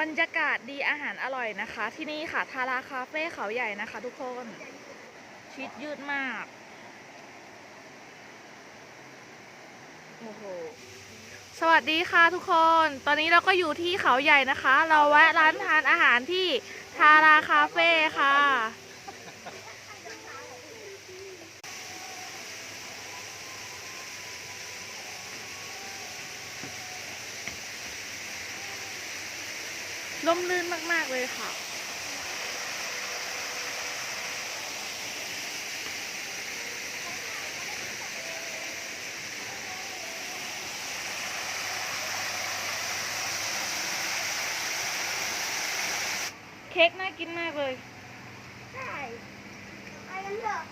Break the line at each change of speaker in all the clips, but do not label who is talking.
บรรยากาศดีอาหารอร่อยนะคะ ที่นี่ค่ะทาราคาเฟ่เขาใหญ่นะคะ ทุกคนชิดยืดมากโอ้โหสวัสดีค่ะทุกคน ตอนนี้เราก็อยู่ที่เขาใหญ่นะคะ เราแวะร้านทานอาหารที่ทาราคาเฟ่ค่ะ ร่มรื่นมาก ๆ เลยค่ะ เค้กน่ากินมากเลย
ใช่ไปกันเถอะ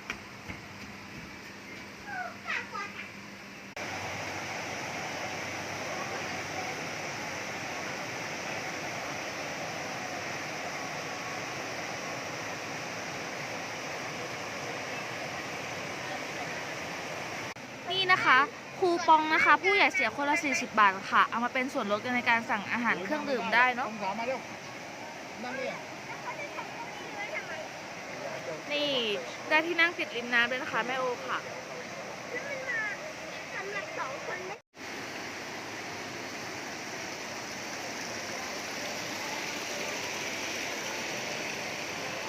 นะคะคูปองนะคะ ผู้ใหญ่เสียคนละ 40 บาทค่ะ เอามาเป็นส่วนลดในการสั่งอาหารเครื่องดื่มได้เนาะ
นี่
ได้ที่นั่งติดริมน้ำเลยนะคะ แม่โอค่ะ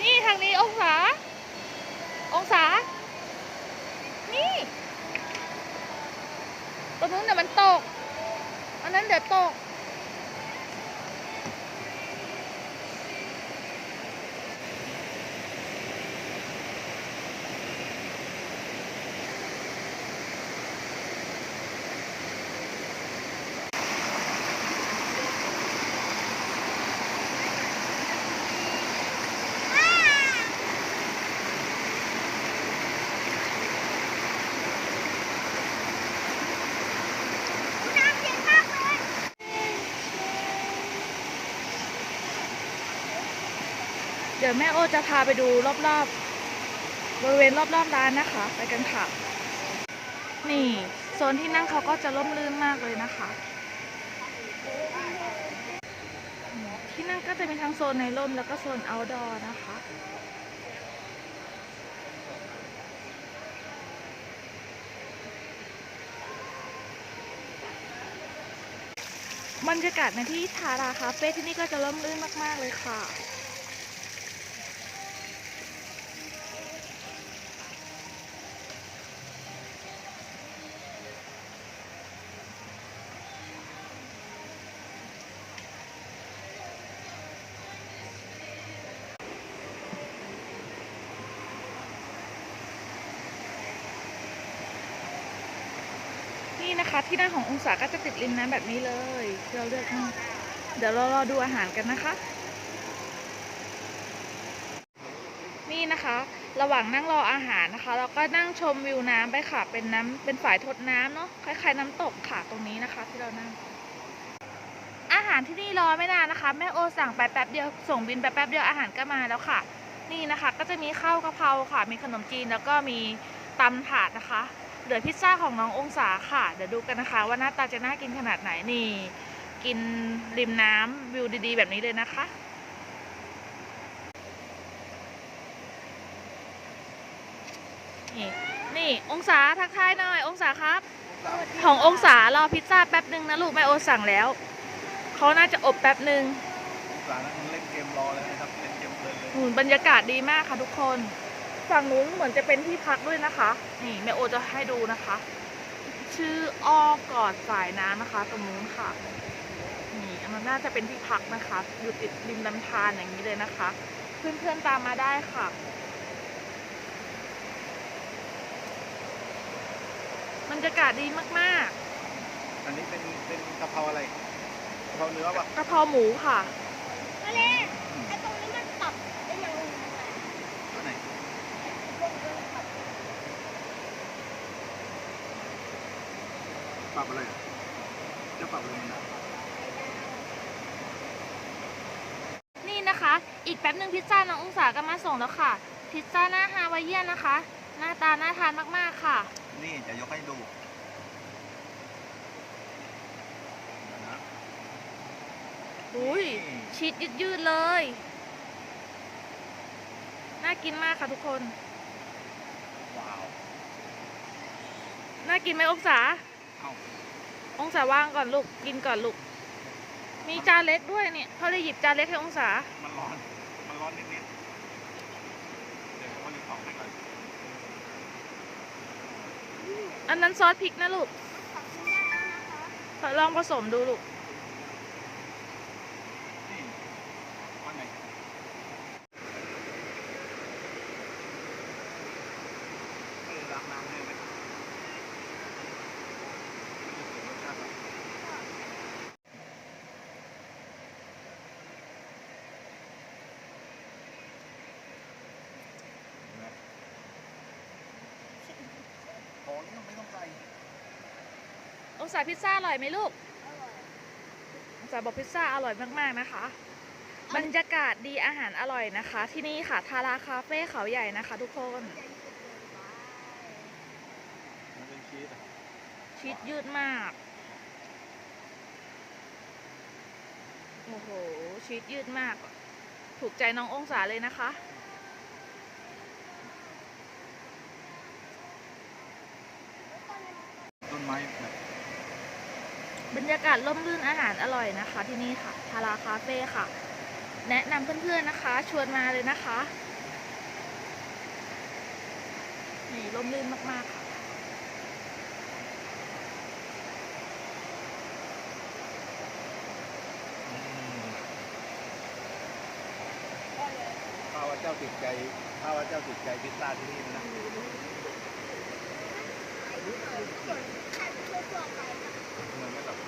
นี่
ทางนี้องศาองศา นู้นเดี๋ยวมันตกอันนั้นเดี๋ยวตก
น้ำเย็นมากเลย
เดี๋ยวแม่โอจะพาไปดูรอบๆบริเวณรอบๆร้านนะคะ ไปกันค่ะ นี่โซนที่นั่งเขาก็จะร่มรื่นมากเลยนะคะ ที่นั่งก็จะมีทั้งโซนในร่มแล้วก็โซน outdoor นะคะบรรยากาศในที่ทาราคาเฟ่ที่นี่ก็จะร่มรื่นมาก ๆ เลยค่ะ นี่นะคะ ที่นั่งขององศาก็จะติดริมน้ำแบบนี้เลยเราเลือกเดี๋ยวเรารอดูอาหารกันนะคะ นี่นะคะ ระหว่างนั่งรออาหารนะคะ เราก็นั่งชมวิวน้ำไปค่ะ เป็นน้ำเป็นฝายทดน้ำเนาะคล้ายๆ น้ำตกค่ะตรงนี้นะคะ ที่เรานั่ง อาหารที่นี่รอไม่นานนะคะ แม่โอสั่งไปแป๊บเดียวส่งบินไปแป๊บเดียวอาหารก็มาแล้วค่ะ นี่นะคะ ก็จะมีข้าวกะเพราค่ะ มีขนมจีนแล้วก็มีตำถาดนะคะ เหลือพิซซ่าของน้ององศาค่ะ เดี๋ยวดูกันนะคะ ว่าหน้าตาจะน่ากินขนาดไหนนี่ กินริมน้ำวิวดีๆ แบบนี้เลยนะคะนี่นี่องศาทักทายหน่อย องศาครับ ขององศารอพิซซ่าแป๊บหนึ่งนะลูกแม่โอสั่งแล้วเขาน่าจะอบแป๊บหนึ่ง
องศานั่งเล่นเกมรอเลยนะครับเล่นเกมเพลินเลย
อืมบรรยากาศดีมากค่ะทุกคน ฝั่งนู้นเหมือนจะเป็นที่พักด้วยนะคะ นี่แม่โอจะให้ดูนะคะ ชื่ออ้อกอดสายน้ำนะคะตรงนู้นค่ะ นี่อันนั้นน่าจะเป็นที่พักนะคะ อยู่ติดริมลำธารอย่างนี้เลยนะคะ เพื่อนๆตามมาได้ค่ะ บรรยากาศดีมาก
อันนี้เป็นเป็นกะเพราอะไรกะเพราเนื้อปะ
ๆกระเพราหมูค่ะ
มาเลยไอ้ตรงนี้มันปรับได้ยังไง
ตัวไหน ปรับอะไรอะจะปรับอะไรนะ
นี่นะคะ อีกแป๊บหนึ่งพิซซ่าน้ององศาก็มาส่งแล้วค่ะ พิซซ่าหน้าฮาวายเอียนนะคะ หน้าตาน่าทานมากๆค่ะ
นี่จะยกให้ดูนะ
อุ้ยชีสยืดๆเลย น่ากินมากค่ะทุกคน
ว้าว
น่ากินไหมองศา
เอ้า
องศาว่างก่อนลูก กินก่อนลูก มีจานเล็กด้วยเนี่ยเขาเลยหยิบจานเล็กให้องศา
มันร้อน มันร้อนนิดๆ เดี๋ยวเขาจะตอกให้ก่อน
อันนั้นซอสพริกนะลูก
ขอบคุณได้แล้วนะคะ
ลองผสมดูลูก
นี่ว่าไงเออล้างน้ำให้ไหมมันจะเสียรสชาติแบบเห็นไหมพอแล้วไม่ต้องใส่
อ งศาพิซซ่าอร่อยไหมลูก
อร่อย
องศาบอกพิซซ่าอร่อยมากๆนะคะ บรรยากาศดีอาหารอร่อยนะคะ ที่นี่ค่ะทาราคาเฟ่เขาใหญ่นะคะ ทุกคน
ใจสุดเลยว้าย
มันเป็นชีสอะ
ชีสยืดมากโอ้โหชีสยืดมาก ถูกใจน้ององศาเลยนะคะ
ต้นไม้แบบ
บ รรยากาศร่มรื่นอาหารอร่อยนะคะ ที่นี่ค่ะทาราคาเฟ่ค่ะ แนะนำเพื่อนๆนะคะ ชวนมาเลยนะคะนี่ร่มรื่นมากๆค่ะ
ข้าว่าเจ้าติดใจข้าว่าเจ้าติดใจพิซซ่าที่นี่นะ
ส่วนใครทั่วๆไปค่ะ
เหมือนกับแบบ